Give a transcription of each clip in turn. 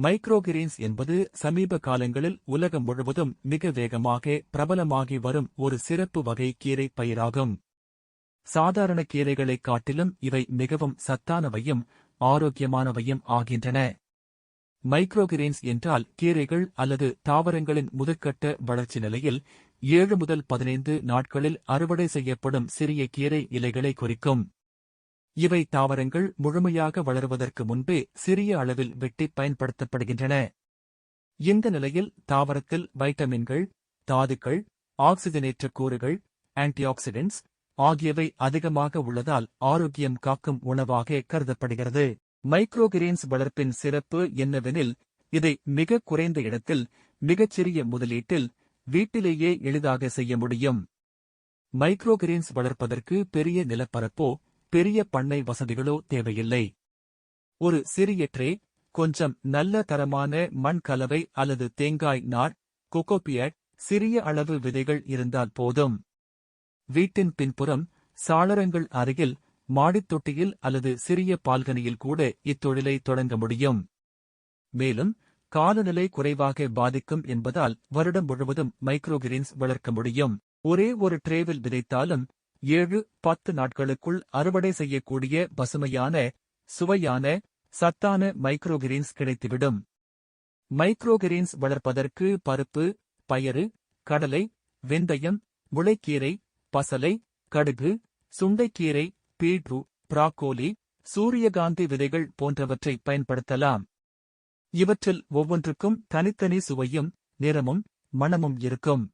Microgreens என்பது சமீப காலங்களில் உலகம் முழுவதும் மிக வேகமாக பிரபலமாகி வரும் ஒரு சிறப்பு வகை கீரை பயிராகும். சாதாரண கீரைகளைக் காட்டிலும் இவை மிகவும் சத்தானவையும் ஆரோக்கியமானவையும் ஆகின்றன. மைக்ரோகிரீன்ஸ் என்றால் கீரைகள் அல்லது தாவரங்களின் முதற்கட்ட வளர்ச்சி நிலையில் ஏழு முதல் பதினைந்து நாட்களில் அறுவடை செய்யப்படும் சிறிய கீரை இலைகளை குறிக்கும். இவை தாவரங்கள் முழுமையாக வளருவதற்கு முன்பே சிறிய அளவில் வெட்டி பயன்படுத்தப்படுகின்றன. இந்த நிலையில் தாவரத்தில் வைட்டமின்கள் தாதுக்கள் ஆக்சிஜனேற்ற கூறுகள் ஆன்டிஆக்சிடென்ட்ஸ் ஆகியவை அதிகமாக உள்ளதால் ஆரோக்கியம் காக்கும் உணவாக கருதப்படுகிறது. மைக்ரோகிரீன்ஸ் வளர்ப்பின் சிறப்பு என்னவெனில் இதை மிக குறைந்த இடத்தில் மிகச்சிறிய முதலீட்டில் வீட்டிலேயே எளிதாக செய்ய முடியும். மைக்ரோகிரீன்ஸ் வளர்ப்பதற்கு பெரிய நிலப்பரப்போ பெரிய பண்ணை வசதிகளோ தேவையில்லை. ஒரு சிறிய ட்ரே கொஞ்சம் நல்ல தரமான மண் கலவை அல்லது தேங்காய் நார் கொக்கோபியட் சிறிய அளவு விதைகள் இருந்தால் போதும். வீட்டின் பின்புறம் சாளரங்கள் அருகில் மாடித் தொட்டியில் அல்லது சிறிய பால்கனியில் கூட இத்தொழிலை தொடங்க முடியும். மேலும் காலநிலை குறைவாக பாதிக்கும் என்பதால் வருடம் முழுவதும் மைக்ரோகிரீன்ஸ் வளர்க்க முடியும். ஒரே ஒரு ட்ரேவில் விதைத்தாலும் ஏழு பத்து நாட்களுக்குள் அறுவடை செய்யக்கூடிய பசுமையான சுவையான சத்தான மைக்ரோகிரீன்ஸ் கிடைத்துவிடும். மைக்ரோகிரீன்ஸ் வளர்ப்பதற்கு பருப்பு பயறு கடலை வெந்தயம் முளைக்கீரை பசலை கடுகு சுண்டைக்கீரை பீட்ரு பிராக்கோலி சூரியகாந்தி விதைகள் போன்றவற்றை பயன்படுத்தலாம். இவற்றில் ஒவ்வொன்றுக்கும் தனித்தனி சுவையும் நிறமும் மணமும் இருக்கும்.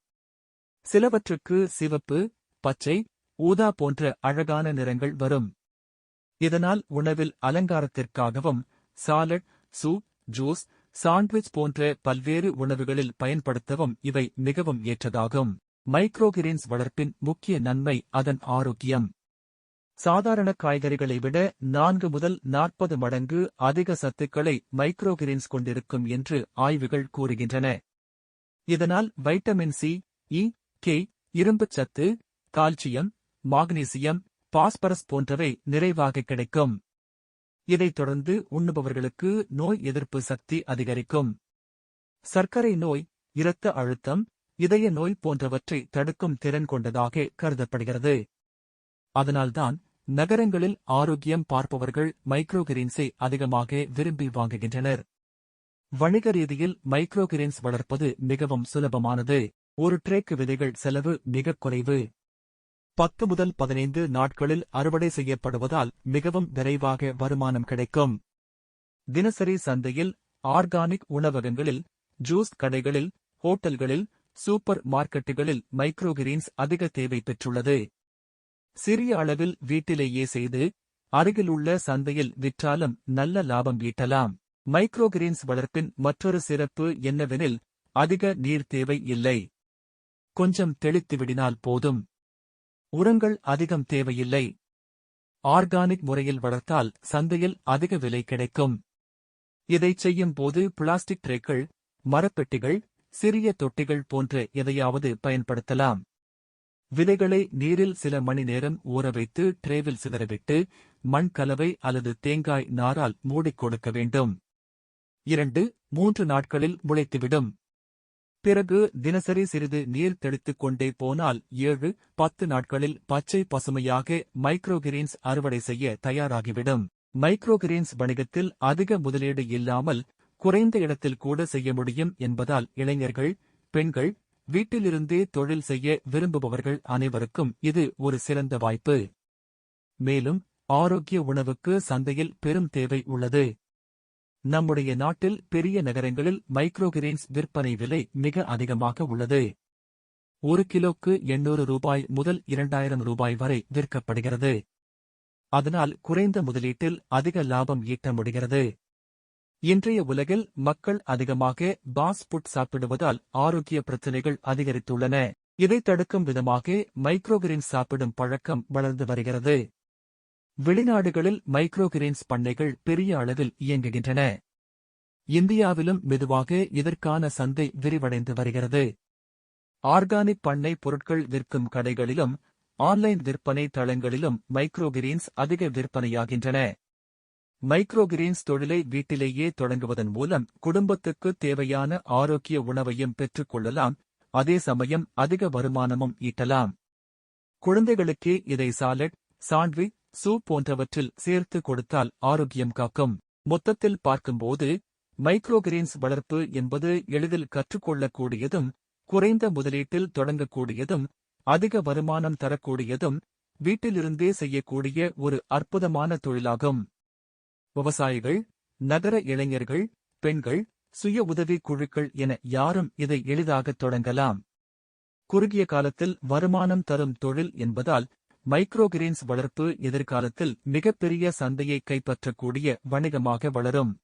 சிலவற்றுக்கு சிவப்பு பச்சை ஊதா போன்ற அழகான நிறங்கள் வரும். இதனால் உணவில் அலங்காரத்திற்காகவும் சாலட் சூப் ஜூஸ் சாண்ட்விச் போன்ற பல்வேறு உணவுகளில் பயன்படுத்தவும் இவை மிகவும் ஏற்றதாகும். மைக்ரோகிரீன்ஸ் வளர்ப்பின் முக்கிய நன்மை அதன் ஆரோக்கியம். சாதாரண காய்கறிகளை விட நான்கு முதல் நாற்பது மடங்கு அதிக சத்துக்களை மைக்ரோகிரீன்ஸ் கொண்டிருக்கும் என்று ஆய்வுகள் கூறுகின்றன. இதனால் வைட்டமின் சி இ கே இரும்புச் சத்து கால்சியம் மாக்னீசியம் பாஸ்பரஸ் போன்றவை நிறைவாக கிடைக்கும். இதைத் தொடர்ந்து உண்ணுபவர்களுக்கு நோய் எதிர்ப்பு சக்தி அதிகரிக்கும். சர்க்கரை நோய் இரத்த அழுத்தம் இதய நோய் போன்றவற்றை தடுக்கும் திறன் கொண்டதாக கருதப்படுகிறது. அதனால்தான் நகரங்களில் ஆரோக்கியம் பார்ப்பவர்கள் மைக்ரோகிரீன்ஸை அதிகமாக விரும்பி வாங்குகின்றனர். வணிக ரீதியில் மைக்ரோகிரீன்ஸ் வளர்ப்பது மிகவும் சுலபமானது. ஒரு ட்ரேக்கு விதைகள் செலவு மிகக் குறைவு. பத்து முதல் பதினைந்து நாட்களில் அறுவடை செய்யப்படுவதால் மிகவும் விரைவாக வருமானம் கிடைக்கும். தினசரி சந்தையில் ஆர்கானிக் உணவகங்களில் ஜூஸ் கடைகளில் ஹோட்டல்களில் சூப்பர் மார்க்கெட்டுகளில் மைக்ரோகிரீன்ஸ் அதிக தேவை பெற்றுள்ளது. சிறிய அளவில் வீட்டிலேயே செய்து அருகிலுள்ள சந்தையில் விற்றாலும் நல்ல லாபம் ஈட்டலாம். மைக்ரோகிரீன்ஸ் வளர்ப்பின் மற்றொரு சிறப்பு என்னவெனில் அதிக நீர் தேவை இல்லை. கொஞ்சம் தெளித்து விடினால் போதும். உரங்கள் அதிகம் தேவையில்லை. ஆர்கானிக் முறையில் வளர்த்தால் சந்தையில் அதிக விலை கிடைக்கும். இதைச் செய்யும் போது பிளாஸ்டிக் ட்ரேக்கள் மரப்பெட்டிகள் சிறிய தொட்டிகள் போன்ற எதையாவது பயன்படுத்தலாம். விதைகளை நீரில் சில மணி நேரம் ஊற வைத்து ட்ரேவில் சிதறவிட்டு மண் கலவை அல்லது தேங்காய் நாரால் மூடிக் கொடுக்க வேண்டும். இரண்டு மூன்று நாட்களில் முளைத்துவிடும். பிறகு தினசரி சிறிது நீர் தெளித்துக் கொண்டே போனால் ஏழு பத்து நாட்களில் பச்சை பசுமையாக மைக்ரோகிரீன்ஸ் அறுவடை செய்ய தயாராகிவிடும். மைக்ரோகிரீன்ஸ் வணிகத்தில் அதிக முதலீடு இல்லாமல் குறைந்த இடத்தில் கூட செய்ய முடியும் என்பதால் இளைஞர்கள் பெண்கள் வீட்டிலிருந்தே தொழில் செய்ய விரும்புபவர்கள் அனைவருக்கும் இது ஒரு சிறந்த வாய்ப்பு. மேலும் ஆரோக்கிய உணவுக்கு சந்தையில் பெரும் தேவை உள்ளது. நம்முடைய நாட்டில் பெரிய நகரங்களில் மைக்ரோகிரீன்ஸ் விற்பனை விலை மிக அதிகமாக உள்ளது. ஒரு கிலோக்கு எண்ணூறு ரூபாய் முதல் இரண்டாயிரம் ரூபாய் வரை விற்கப்படுகிறது. அதனால் குறைந்த முதலீட்டில் அதிக லாபம் ஈட்ட முடிகிறது. இன்றைய உலகில் மக்கள் அதிகமாக பாஸ் ஃபுட் சாப்பிடுவதால் ஆரோக்கிய பிரச்சினைகள் அதிகரித்துள்ளன. இதை தடுக்கும் விதமாக மைக்ரோகிரீன்ஸ் சாப்பிடும் பழக்கம் வளர்ந்து வருகிறது. வெளிநாடுகளில் மைக்ரோகிரீன்ஸ் பண்ணைகள் பெரிய அளவில் இயங்குகின்றன. இந்தியாவிலும் மெதுவாக இதற்கான சந்தை விரிவடைந்து வருகிறது. ஆர்கானிக் பண்ணை பொருட்கள் விற்கும் கடைகளிலும் ஆன்லைன் விற்பனை தளங்களிலும் மைக்ரோகிரீன்ஸ் அதிக விற்பனையாகின்றன. மைக்ரோகிரீன்ஸ் தொழிலை வீட்டிலேயே தொடங்குவதன் மூலம் குடும்பத்துக்கு தேவையான ஆரோக்கிய உணவையும் பெற்றுக் கொள்ளலாம். அதே சமயம் அதிக வருமானமும் ஈட்டலாம். குழந்தைகளுக்கே இதை சாலட் சாண்ட்விச் சூப் போன்றவற்றில் சேர்த்து கொடுத்தால் ஆரோக்கியம் காக்கும். மொத்தத்தில் பார்க்கும்போது மைக்ரோகிரீன்ஸ் வளர்ப்பு என்பது எளிதில் கற்றுக்கொள்ளக்கூடியதும் குறைந்த முதலீட்டில் தொடங்கக்கூடியதும் அதிக வருமானம் தரக்கூடியதும் வீட்டிலிருந்தே செய்யக்கூடிய ஒரு அற்புதமான தொழிலாகும். விவசாயிகள் நகர இளைஞர்கள் பெண்கள் சுய உதவி குழுக்கள் என யாரும் இதை எளிதாக தொடங்கலாம். குறுகிய காலத்தில் வருமானம் தரும் தொழில் என்பதால் மைக்ரோகிரீன்ஸ் வளர்ப்பு எதிர்காலத்தில் மிகப்பெரிய சந்தையை கைப்பற்றக்கூடிய வணிகமாக வளரும்.